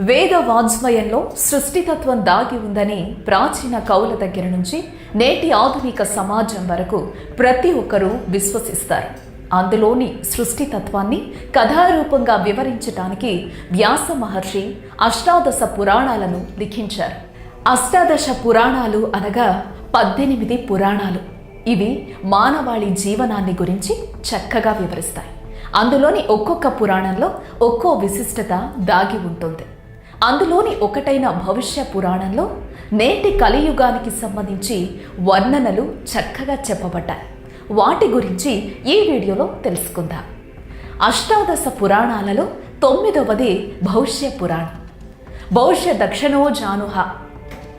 వేద వాజ్మయంలో సృష్టితత్వం దాగి ఉందని ప్రాచీన కవుల దగ్గర నుంచి నేటి ఆధునిక సమాజం వరకు ప్రతి ఒక్కరూ విశ్వసిస్తారు. అందులోని సృష్టితత్వాన్ని కథారూపంగా వివరించటానికి వ్యాస మహర్షి అష్టాదశ పురాణాలను లిఖించారు. అష్టాదశ పురాణాలు అనగా పద్దెనిమిది పురాణాలు. ఇవి మానవాళి జీవనాన్ని గురించి చక్కగా వివరిస్తాయి. అందులోని ఒక్కొక్క పురాణంలో ఒక్కో విశిష్టత దాగి ఉంటుంది. అందులోని ఒకటైన భవిష్య పురాణంలో నేటి కలియుగానికి సంబంధించి వర్ణనలు చక్కగా చెప్పబడ్డాయి. వాటి గురించి ఈ వీడియోలో తెలుసుకుందాం. అష్టాదశ పురాణాలలో తొమ్మిదవది భవిష్య పురాణం. భవిష్య దక్షిణో జానుహ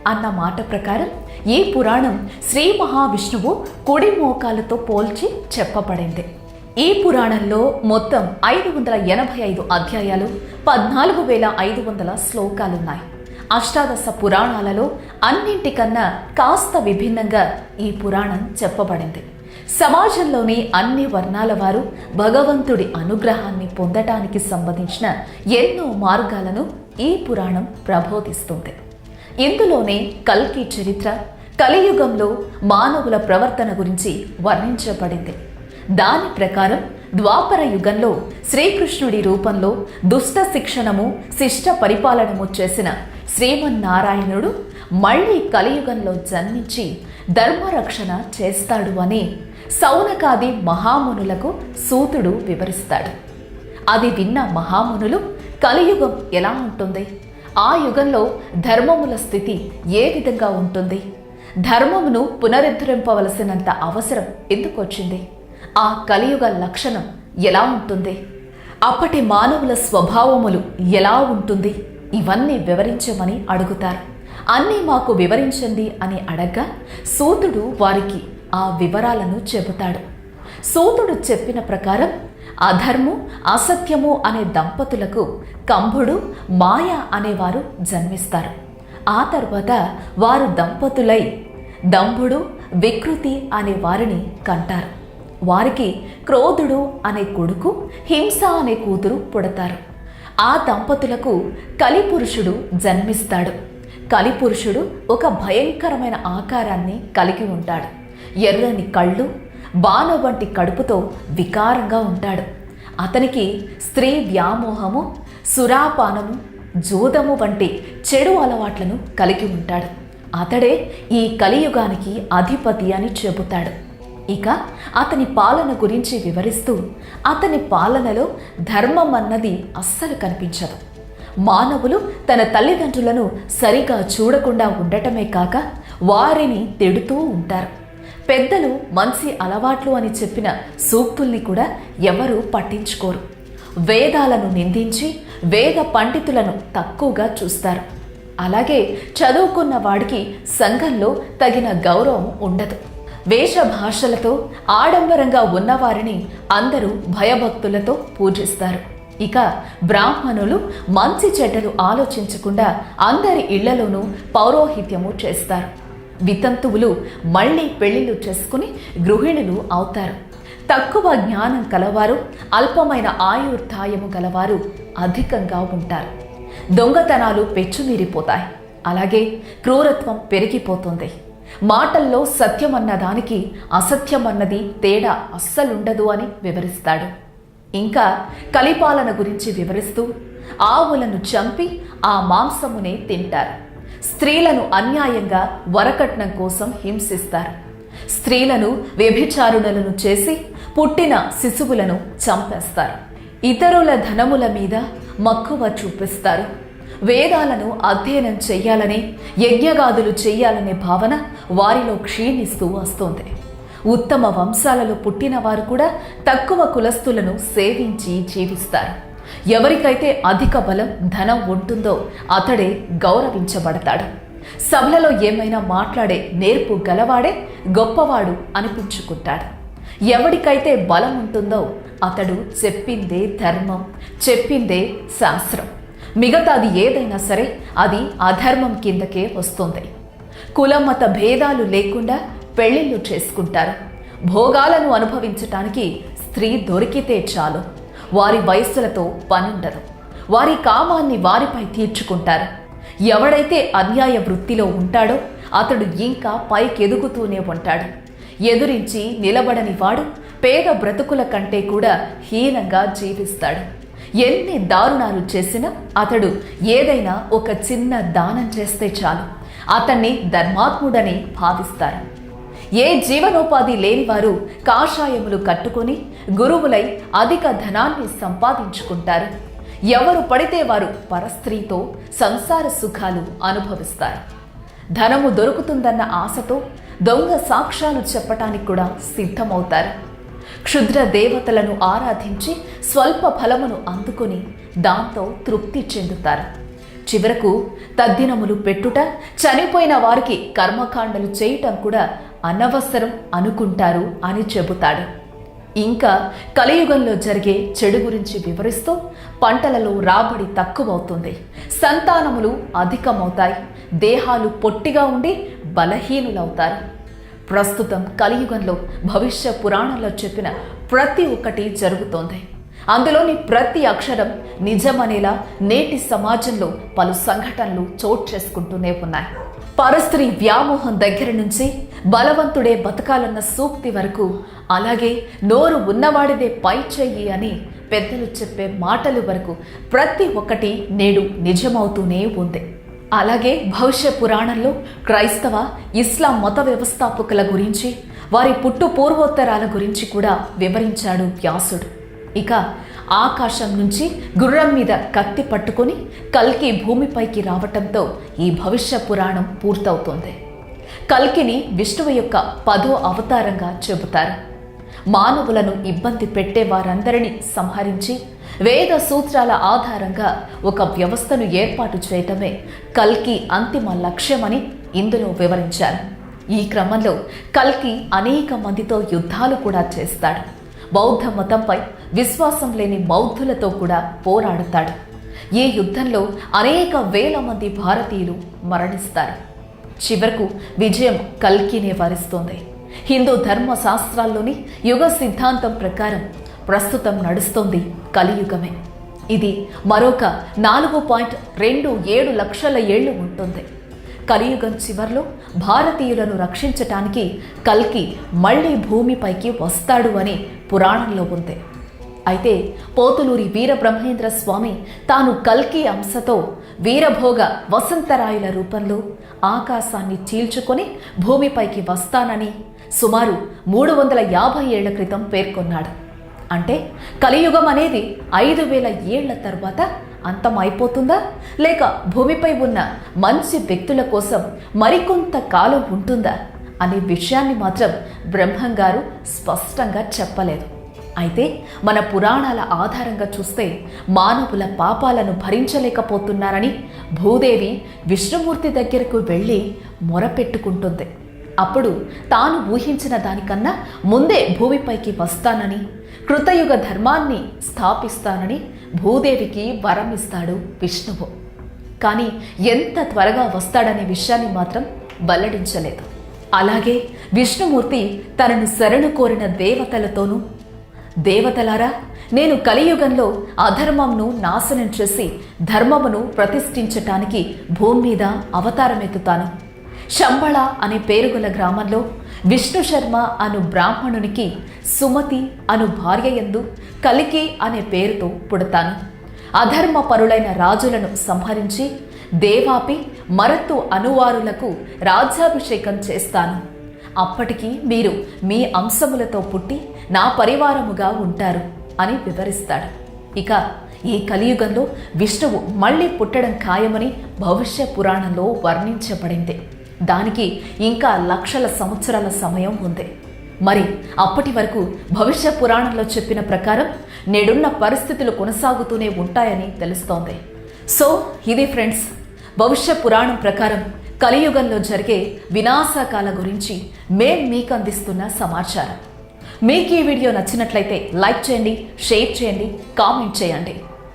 అన్న మాట ప్రకారం ఈ పురాణం శ్రీ మహావిష్ణువు కుడి మోకాలతో పోల్చి చెప్పబడింది. ఈ పురాణంలో మొత్తం ఐదు వందల ఎనభై ఐదు అధ్యాయాలు పద్నాలుగు వేల ఐదు వందల శ్లోకాలున్నాయి. అష్టాదశ పురాణాలలో అన్నింటికన్నా కాస్త విభిన్నంగా ఈ పురాణం చెప్పబడింది. సమాజంలోని అన్ని వర్ణాల వారు భగవంతుడి అనుగ్రహాన్ని పొందటానికి సంబంధించిన ఎన్నో మార్గాలను ఈ పురాణం ప్రబోధిస్తుంది. ఇందులోనే కల్కి చరిత్ర కలియుగంలో మానవుల ప్రవర్తన గురించి వర్ణించబడింది. దాని ప్రకారం ద్వాపర యుగంలో శ్రీకృష్ణుడి రూపంలో దుష్ట శిక్షణము శిష్ట పరిపాలనము చేసిన శ్రీమన్నారాయణుడు మళ్ళీ కలియుగంలో జన్మించి ధర్మరక్షణ చేస్తాడు అని సౌనకాది మహామునులకు సూతుడు వివరిస్తాడు. అది విన్న మహామునులు కలియుగం ఎలా ఉంటుంది? ఆ యుగంలో ధర్మముల స్థితి ఏ విధంగా ఉంటుంది? ధర్మమును పునరుద్ధరింపవలసినంత అవసరం ఎందుకు వచ్చింది? ఆ కలియుగ లక్షణం ఎలా ఉంటుంది? అప్పటి మానవుల స్వభావములు ఎలా ఉంటుంది? ఇవన్నీ వివరించమని అడుగుతారు. అన్నీ మాకు వివరించండి అని అడగ్గా సూతుడు వారికి ఆ వివరాలను చెబుతాడు. సూతుడు చెప్పిన ప్రకారం అధర్ము అసత్యము అనే దంపతులకు కంభుడు మాయ అనేవారు జన్మిస్తారు. ఆ తర్వాత వారు దంపతులై దంభుడు వికృతి అనే వారిని కంటారు. వారికి క్రోధుడు అనే కొడుకు హింస అనే కూతురు పుడతారు. ఆ దంపతులకు కలిపురుషుడు జన్మిస్తాడు. కలిపురుషుడు ఒక భయంకరమైన ఆకారాన్ని కలిగి ఉంటాడు. ఎర్రని కళ్ళు బాణ వంటి కడుపుతో వికారంగా ఉంటాడు. అతనికి స్త్రీ వ్యామోహము సురాపానము జూదము వంటి చెడు అలవాట్లను కలిగి ఉంటాడు. అతడే ఈ కలియుగానికి అధిపతి అని చెబుతాడు. ఇక అతని పాలన గురించి వివరిస్తూ అతని పాలనలో ధర్మం అన్నది అస్సలు కనిపించదు. మానవులు తన తల్లిదండ్రులను సరిగా చూడకుండా ఉండటమే కాక వారిని తిడుతూ ఉంటారు. పెద్దలు మంచి అలవాట్లు అని చెప్పిన సూక్తుల్ని కూడా ఎవరూ పట్టించుకోరు. వేదాలను నిందించి వేద పండితులను తక్కువగా చూస్తారు. అలాగే చదువుకున్న వాడికి సంఘంలో తగిన గౌరవం ఉండదు. వేషభాషలతో ఆడంబరంగా ఉన్నవారిని అందరూ భయభక్తులతో పూజిస్తారు. ఇక బ్రాహ్మణులు మంచి చెడ్డలు ఆలోచించకుండా అందరి ఇళ్ళలోనూ పౌరోహిత్యము చేస్తారు. వితంతువులు మళ్ళీ పెళ్ళిళ్ళు చేసుకుని గృహిణులు అవుతారు. తక్కువ జ్ఞానం కలవారు అల్పమైన ఆయుర్ధాయము గలవారు అధికంగా ఉంటారు. దొంగతనాలు పెచ్చుమీరిపోతాయి. అలాగే క్రూరత్వం పెరిగిపోతుంది. మాటల్లో సత్యం అన్న దానికి అసత్యం అన్నది తేడా అస్సలుండదు అని వివరిస్తాడు. ఇంకా కలిపాలన గురించి వివరిస్తూ ఆవులను చంపి ఆ మాంసమునే తింటారు. స్త్రీలను అన్యాయంగా వరకట్నం కోసం హింసిస్తారు. స్త్రీలను వ్యభిచారుణలను చేసి పుట్టిన శిశువులను చంపేస్తారు. ఇతరుల ధనముల మీద మక్కువ చూపిస్తారు. వేదాలను అధ్యయనం చెయ్యాలని యజ్ఞగాదులు చెయ్యాలనే భావన వారిలో క్షీణిస్తూ వస్తోంది. ఉత్తమ వంశాలలో పుట్టిన వారు కూడా తక్కువ కులస్తులను సేవించి జీవిస్తారు. ఎవరికైతే అధిక బలం ధనం ఉంటుందో అతడే గౌరవించబడతాడు. సభలలో ఏమైనా మాట్లాడే నేర్పు గలవాడే గొప్పవాడు అనిపించుకుంటాడు. ఎవడికైతే బలం ఉంటుందో అతడు చెప్పిందే ధర్మం చెప్పిందే శాస్త్రం. మిగతాది ఏదైనా సరే అది అధర్మం కిందకే వస్తుంది. కులమత భేదాలు లేకుండా పెళ్ళిళ్ళు చేసుకుంటారు. భోగాలను అనుభవించటానికి స్త్రీ దొరికితే చాలు. వారి వయస్సులతో పనుండదు వారి కామాన్ని వారిపై తీర్చుకుంటారు. ఎవడైతే అన్యాయ వృత్తిలో ఉంటాడో అతడు ఇంకా పైకెదుగుతూనే ఉంటాడు. ఎదురించి నిలబడని వాడు పేద బ్రతుకుల కంటే కూడా హీనంగా జీవిస్తాడు. ఎన్ని దారుణాలు చేసినా అతడు ఏదైనా ఒక చిన్న దానం చేస్తే చాలు. అతన్ని ధర్మాత్ముడని భావిస్తారు. ఏ జీవనోపాధి లేనివారు కాషాయములు కట్టుకొని గురువులై అధిక ధనాన్ని సంపాదించుకుంటారు. ఎవరు పడితే వారు పరస్త్రీతో సంసార సుఖాలు అనుభవిస్తారు. ధనము దొరుకుతుందన్న ఆశతో దొంగ సాక్ష్యాలు చెప్పటానికి కూడా సిద్ధమవుతారు. క్షుద్ర దేవతలను ఆరాధించి స్వల్ప ఫలమును అందుకొని దాంతో తృప్తి చెందుతారు. చివరకు తద్దినములు పెట్టుట చనిపోయిన వారికి కర్మకాండలు చేయటం కూడా అనవసరం అనుకుంటారు అని చెబుతాడు. ఇంకా కలియుగంలో జరిగే చెడు గురించి వివరిస్తూ పంటలలో రాబడి తక్కువవుతుంది. సంతానములు అధికమవుతాయి. దేహాలు పొట్టిగా ఉండి బలహీనులవుతారు. ప్రస్తుతం కలియుగంలో భవిష్య పురాణంలో చెప్పిన ప్రతి ఒక్కటి జరుగుతోంది. అందులోని ప్రతి అక్షరం నిజమనేలా నేటి సమాజంలో పలు సంఘటనలు చోటు చేసుకుంటూనే ఉన్నాయి. పరస్త్రీ వ్యామోహం దగ్గర నుంచి బలవంతుడే బతకాలన్న సూక్తి వరకు అలాగే నోరు ఉన్నవాడిదే పై చెయ్యి అని పెద్దలు చెప్పే మాటలు వరకు ప్రతి ఒక్కటి నేడు నిజమవుతూనే ఉంది. అలాగే భవిష్య పురాణంలో క్రైస్తవ ఇస్లాం మత వ్యవస్థాపకుల గురించి వారి పుట్టు పూర్వోత్తరాల గురించి కూడా వివరించాడు వ్యాసుడు. ఇక ఆకాశం నుంచి గుర్రం మీద కత్తి పట్టుకొని కల్కి భూమిపైకి రావటంతో ఈ భవిష్య పురాణం పూర్తవుతుంది. కల్కిని విష్ణువు యొక్క పదో అవతారంగా చెబుతారు. మానవులను ఇబ్బంది పెట్టే వారందరినీ సంహరించి వేద సూత్రాల ఆధారంగా ఒక వ్యవస్థను ఏర్పాటు చేయటమే కల్కి అంతిమ లక్ష్యమని ఇందులో వివరించారు. ఈ క్రమంలో కల్కి అనేక మందితో యుద్ధాలు కూడా చేస్తాడు. బౌద్ధ మతంపై విశ్వాసం లేని బౌద్ధులతో కూడా పోరాడతాడు. ఈ యుద్ధంలో అనేక వేల మంది భారతీయులు మరణిస్తారు. చివరకు విజయం కల్కినే వరిస్తోంది. హిందూ ధర్మ శాస్త్రాల్లోని యుగ సిద్ధాంతం ప్రకారం ప్రస్తుతం నడుస్తోంది కలియుగమే. ఇది మరొక నాలుగు పాయింట్ రెండు ఏడు లక్షల ఏళ్ళు ఉంటుంది. కలియుగం చివర్లో భారతీయులను రక్షించటానికి కల్కి మళ్ళీ భూమిపైకి వస్తాడు అని పురాణంలో ఉంది. అయితే పోతులూరి వీరబ్రహ్మేంద్ర స్వామి తాను కల్కి అంశతో వీరభోగ వసంతరాయుల రూపంలో ఆకాశాన్ని చీల్చుకొని భూమిపైకి వస్తానని సుమారు మూడు వందల యాభై ఏళ్ళ క్రితం పేర్కొన్నాడు. అంటే కలియుగం అనేది ఐదు వేల ఏళ్ళ తర్వాత అంతం అయిపోతుందా లేక భూమిపై ఉన్న మంచి వ్యక్తుల కోసం మరికొంత కాలం ఉంటుందా? అనే విషయాన్ని మాత్రం బ్రహ్మం గారు స్పష్టంగా చెప్పలేదు. అయితే మన పురాణాల ఆధారంగా చూస్తే మానవుల పాపాలను భరించలేకపోతున్నారని భూదేవి విష్ణుమూర్తి దగ్గరకు వెళ్ళి మొరపెట్టుకుంటుంది. అప్పుడు తాను ఊహించిన దానికన్నా ముందే భూమిపైకి వస్తానని కృతయుగ ధర్మాన్ని స్థాపిస్తానని భూదేవికి వరం ఇస్తాడు విష్ణువు. కానీ ఎంత త్వరగా వస్తాడనే విషయాన్ని మాత్రం వెల్లడించలేదు. అలాగే విష్ణుమూర్తి తనను శరణు కోరిన దేవతలతోనూ దేవతలారా నేను కలియుగంలో అధర్మంను నాశనం చేసి ధర్మమును ప్రతిష్ఠించటానికి భూమి మీద అవతారమెత్తుతాను. శంబళ అనే పేరుగల గ్రామంలో విష్ణు శర్మ అను బ్రాహ్మణునికి సుమతి అను భార్య ఎందు కలికి అనే పేరుతో పుడతాను. అధర్మ పరులైన రాజులను సంహరించి దేవాపి మరత్తు అనువారులకు రాజ్యాభిషేకం చేస్తాను. అప్పటికి మీరు మీ అంశములతో పుట్టి నా పరివారముగా ఉంటారు అని వివరిస్తాడు. ఇక ఈ కలియుగంలో విష్ణువు మళ్ళీ పుట్టడం ఖాయమని భవిష్య పురాణంలో వర్ణించబడింది. దానికి ఇంకా లక్షల సంవత్సరాల సమయం ఉంది. మరి అప్పటి వరకు భవిష్య పురాణంలో చెప్పిన ప్రకారం నేడున్న పరిస్థితులు కొనసాగుతూనే ఉంటాయని తెలుస్తోంది. సో ఇది ఫ్రెండ్స్ భవిష్య పురాణం ప్రకారం కలియుగంలో జరిగే వినాశకాల గురించి మేం మీకు అందిస్తున్న సమాచారం. మీకు ఈ వీడియో నచ్చినట్లయితే లైక్ చేయండి షేర్ చేయండి కామెంట్ చేయండి.